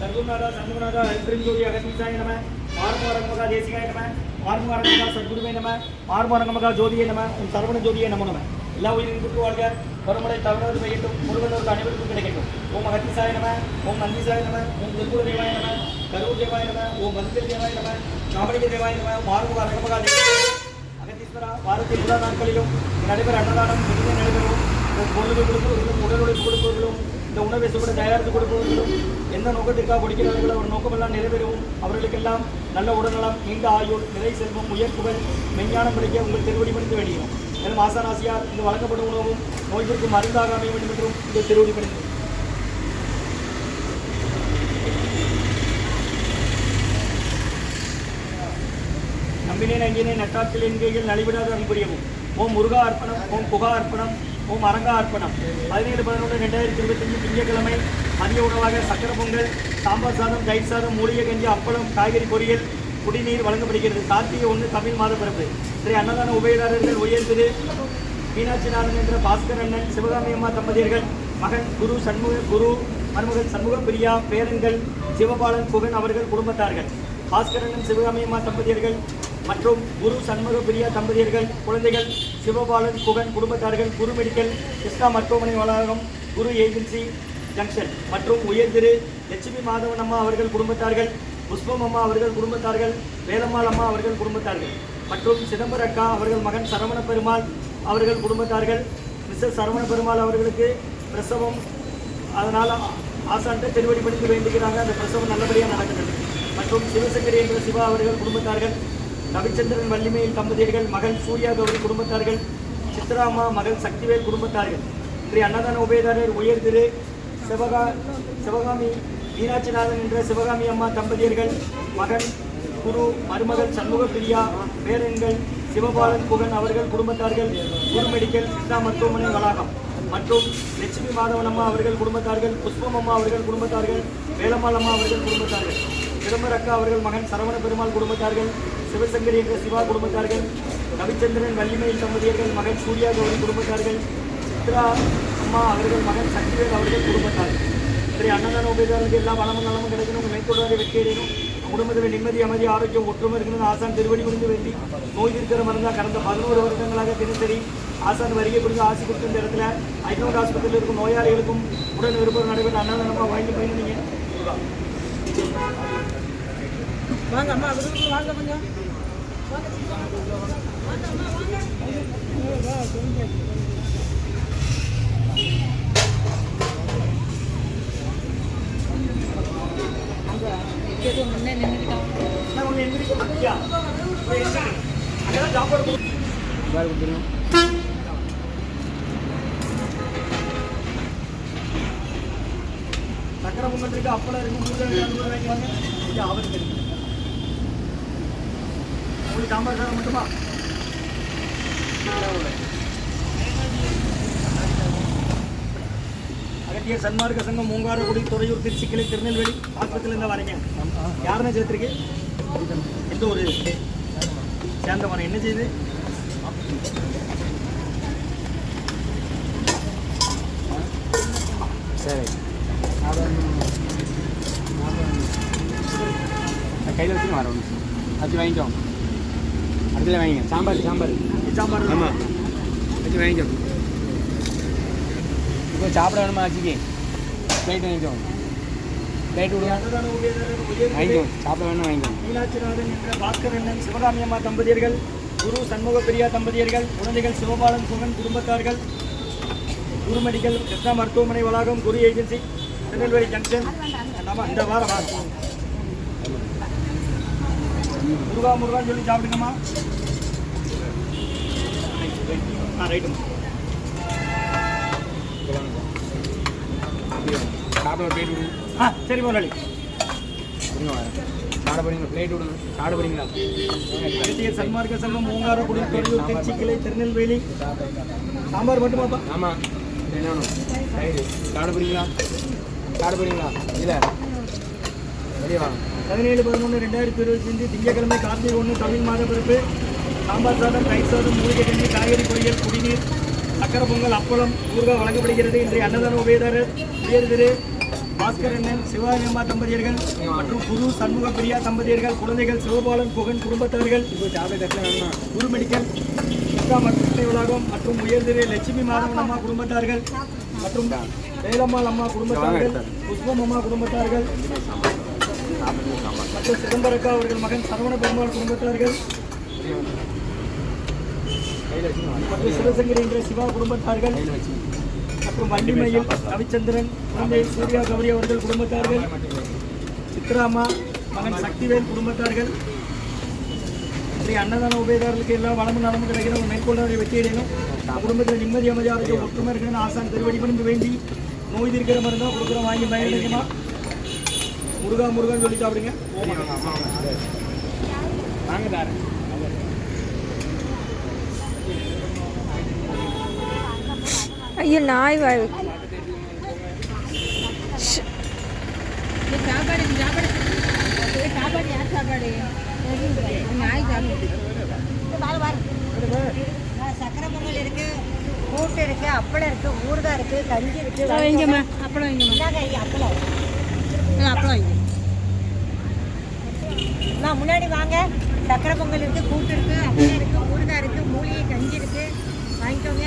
சர்க்குநாதா சண்முகநாதா ஐஸ்வரிஞ்சோதி அகஸ்மிசாய நம மார்மரங்கமகா தேசிகாய நம மார்மரங்கமகா சத்குருவே நம மார்மரங்கமகா ஜோதியே நம உன் சரவண ஜோதியே நமோ நம எல்லா உயிரின் குட்டு வாழ்க வருமுறை தவறாது பெய்யட்டும் முருகனோருக்கு அனைவருக்கும் கிடைக்கட்டும் ஓம் அகத்திசாய நம ஓம் நந்திசாய நம ஓம் திருக்குல தேவாய நம கரூர் தேவாய நம ஓம் மந்திர தேவாய நம நாமணிக தேவாய நம மார்முக தேசிகாய அகத்தீஸ்வரா வாரத்தில் எல்லா நாட்களிலும் நடைபெற அன்னதானம் மிகுந்த நடைபெறும். பொருளுக்கு கொடுப்பவர்களும் உடலுழைப்பு கொடுப்பவர்களும் இந்த உணவை சுவட தயாரித்து கொடுப்பவர்களும் என்ன நோக்கத்திற்காக கொடுக்கிறார்களோ ஒரு நோக்கமெல்லாம் நிறைவேறவும் அவர்களுக்கெல்லாம் நல்ல உடல்நலம் நீண்ட ஆயுள் நிறை செல்வம் உயர் புகழ் மெஞ்ஞானம் கிடைக்க உங்கள் திருவடி பணிந்து வேண்டுகிறோம் மேலும் ஆசானாசியார் இந்த வழங்கப்படும் உணவும் நோய்களுக்கு மருந்தாக அமைய வேண்டும் என்றும் இந்த திருவடி பணிந்து நம்பினேன் அங்கினேன் நட்டாற்றில் என்கையில் நலிவிடாத அன்புரியவும் ஓம் முருகா அர்ப்பணம் ஓம் புகா அர்ப்பணம் ஓம் அரங்கா அர்ப்பணம். பதினேழு பதினொன்று ரெண்டாயிரத்தி இருபத்தஞ்சு திங்கட்கிழமை மதிய உணவாக சக்கரை பொங்கல் சாம்பார் சாதம் தயிர் சாதம் மூலிகை கஞ்சி அப்பளம் காய்கறி பொரியல் குடிநீர் வழங்கப்படுகிறது. கார்த்திகை ஒன்று தமிழ் மாத பிறப்பு. இன்றைய அன்னதான உபயதாரர்கள் உயர்ந்தது. மீனாட்சி நாதன் என்ற பாஸ்கர் அண்ணன் சிவகாமி அம்மா தம்பதியர்கள் மகன் குரு சண்முக குரு மருமகள் சண்முக பிரியா பேரன்கள் சிவபாலன் புகன் அவர்கள் குடும்பத்தார்கள். பாஸ்கரண்ணன் சிவகாமி அம்மா தம்பதியர்கள் மற்றும் குரு சண்முக பிரியா தம்பதியர்கள் குழந்தைகள் சிவபாலன் குகன் குடும்பத்தார்கள் குரு மெடிக்கல் கிருஷ்ணா மருத்துவமனை வளாகம் குரு ஏஜென்சி ஜங்ஷன் மற்றும் உயர்திரு லட்சுமி மாதவன் அம்மா அவர்கள் குடும்பத்தார்கள் புஷ்பம் அம்மா அவர்கள் குடும்பத்தார்கள் வேலம்மாள் அம்மா அவர்கள் குடும்பத்தார்கள் மற்றும் சிதம்பர அக்கா அவர்கள் மகன் சரவண பெருமாள் அவர்கள் குடும்பத்தார்கள் மிஸ்டர் சரவண பெருமாள் அவர்களுக்கு பிரசவம். அதனால் ஆசான்ட்டு திருவடி படித்து வேண்டுகிறாங்க அந்த பிரசவம் நல்லபடியாக நடக்கிறது மற்றும் சிவசங்கரி என்ற சிவா அவர்கள் குடும்பத்தார்கள் ரவிச்சந்திரன் வள்ளிமேல் தம்பதியர்கள் மகன் சூர்யா கௌரி குடும்பத்தார்கள் சித்ராமா மகள் சக்திவேல் குடும்பத்தார்கள். இன்றைய அன்னதான உபயதாரர் உயர் திரு சிவகா சிவகாமி மீனாட்சிநாதன் என்ற சிவகாமி அம்மா தம்பதியர்கள் மகன் குரு மருமகள் சண்முக பிரியா பேரன்கள் சிவபாலன் புகன் அவர்கள் குடும்பத்தார்கள் குரு மெடிக்கல் சித்தா மருத்துவமனை வளாகம். மற்றும் லட்சுமி மாதவன் அம்மா அவர்கள் குடும்பத்தார்கள் புஷ்பம் அம்மா அவர்கள் குடும்பத்தார்கள் வேலம்மாள் அம்மா அவர்கள் குடும்பத்தார்கள். சிதம்பர அக்கா அவர்கள் மகன் சரவண பெருமாள் குடும்பத்தார்கள் சிவசங்கரி என்ற சிவா குடும்பத்தார்கள் ரவிச்சந்திரன் வள்ளிமயில் தம்பதியர்கள் மகன் சூர்யா கௌரி குடும்பத்தார்கள் சித்ரா அம்மா அவர்கள் மகன் சக்திவேல் அவர்கள் குடும்பத்தார்கள். இன்றைய அன்னதான உபயோகங்களுக்கு எல்லா வளமும் நலமும் கிடைக்கணும் மேற்கொள்ளாத வெற்றி அடையணும். குடும்பத்தில் நிம்மதி அமைதி ஆரோக்கியம் ஒற்றுமை இருக்கணும் ஆசான் திருவடி முடிந்து வேண்டி நோய் இருக்கிற மருந்தாக கடந்த பதினோரு வருடங்களாக தினசரி ஆசான் வருகை கொடுத்து ஆசி கொடுத்த இந்த இடத்துல ஐநூறு ஆஸ்பத்திரியில் இருக்கும் நோயாளிகளுக்கும் உடன் விருப்பம் நடைபெற்ற அன்னதானமாக வாங்கி பயணிங்க வாங்க அம்மா விருது வாங்க. கொஞ்சம் முன்னே நின்றுட்டான் சக்கரை பொங்கல் இருக்கு அப்பளம் இருக்கு முருகன் இரநூறு ரூபாய்க்கு வாங்க ஐயா அவருக்கு இருக்கு உங்களுக்கு சாம்பார் சாதம் மட்டுமா? அகத்தியர் சன்மார்க்க சங்கம் மூங்காரக்குடி துறையூர் திருச்சி கிளை திருநெல்வேலி ஆஸ்பத்திரியில் இருந்தால் வரீங்க. யாருன்னு சேர்த்துருக்கு எந்த ஒரு சேர்ந்தவன் என்ன செய்யுது சரி. கையில் வச்சு வர ஒன்று வச்சு வாங்கிக்கோ. அடுத்துல வாங்கிங்க. சாம்பார் சாம்பார். சாம்பார். ஆமாம் வச்சு வாங்கிக்கோ. இப்போ சாப்பிட வேணுமா ஆச்சுக்கு பிளேட் வாங்கிக்கோ. பிளேட் விடுங்க அன்னதான உபயதாரர் உயர்திரு வாங்கிக்கோ. சாப்பிட வேணும் வாங்கிக்கோ. மீனாட்சிநாதன் என்ற பாஸ்கர் அண்ணன் சிவகாமி அம்மா தம்பதியர்கள் குரு சண்முக பிரியா தம்பதியர்கள் குழந்தைகள் சிவபாலன் புகன் குடும்பத்தார்கள் குரு மெடிக்கல் கிருஷ்ணா மருத்துவமனை வளாகம் குரு ஏஜென்சி திருநெல்வேலி ஜங்ஷன் ஆமா இந்த வாரம் வாரம். முருகா முருகான்னு சொல்லி சாப்பிடுங்கம்மா. ஆ ரைட்டுமா சாப்பிட பிளேட் விடுங்க ஆ சரி முதலாளி. விடுங்க வரேன் பிளேட் விடுங்க சாப்பிட போறீங்களா சன்மார்க்க சங்கம் மூங்காரக்குடி தொழிலூர் திருச்சி கிளை திருநெல்வேலி. சாம்பார் மட்டுமாப்பா ஆமாம் என்ன வேணும் தயிர். போறீங்களா? காடு போறீங்களா இல்லை வெளியே வாங்க. பதினேழு பதினொன்று ரெண்டாயிரத்தி இருபத்தி அஞ்சு திங்கட்கிழமை கார்த்திகை ஒன்று தமிழ் மாத பிறப்பு. சாம்பார் சாதம் ரைஸ் சாதம் மூலிகை கஞ்சி காய்கறி பொரியல் குடிநீர் சக்கரை பொங்கல் அப்பளம் ஊறுகாய் வழங்கப்படுகிறது. இன்றைய அன்னதான உபயதாரர் உயர் திரு பாஸ்கர் அண்ணன் சிவாஜி அம்மா தம்பதியர்கள் மற்றும் புது சண்முக பிரியா தம்பதியர்கள் குழந்தைகள் சிவபாலன் புகன் குடும்பத்தார்கள் குரு மெடிக்கல் மற்றும் உலகம் மற்றும் உயர் லட்சுமி மாதவன் அம்மா குடும்பத்தார்கள் மற்றும் வேலம்மாள் அம்மா குடும்பத்தார்கள் புஷ்பம் அம்மா குடும்பத்தார்கள் மற்றும் சிதம்பரக்கா அவர்கள் மகன் சரவண பெருமாள் குடும்பத்தார்கள் மற்றும் சிவசங்கரி என்ற சிவா குடும்பத்தார்கள் மற்றும் வண்டிமயில் ரவிச்சந்திரன் குழந்தை சூர்யா கௌரி அவர்கள் குடும்பத்தார்கள் சித்ராமா மகன் சக்திவேல் குடும்பத்தார்கள் ஸ்ரீ அன்னதான உபயதாரர்களுக்கு எல்லா வளமும் நலமும் கிடைக்கணும் மேற்கொள்ளாத வெற்றியடையணும் குடும்பத்தில் நிம்மதி அமைதி ஒற்றுமை இருக்கணும் ஆசான் திருவடி பணிந்து வேண்டி நோய் தீர்க்கிற மருந்தா கொடுக்குறோம் வாங்கி பயனடைக்கணும் முருகா முருகான்னு சொல்லி சாப்பிடுங்க வாங்க தாரேன் ஐயோ நாய் வாய் கஞ்சி இருக்கு வைங்கம்மா அப்பளம் வைங்கம்மா அப்பளம். அப்பளம் வைங்க முன்னாடி வாங்க. சக்கரை பொங்கல் இருக்குது கூட்டு இருக்கு அப்பளம் இருக்கு ஊறுகாய் இருக்குது மூலிகை கஞ்சி இருக்கு. வாங்கிக்கோங்க.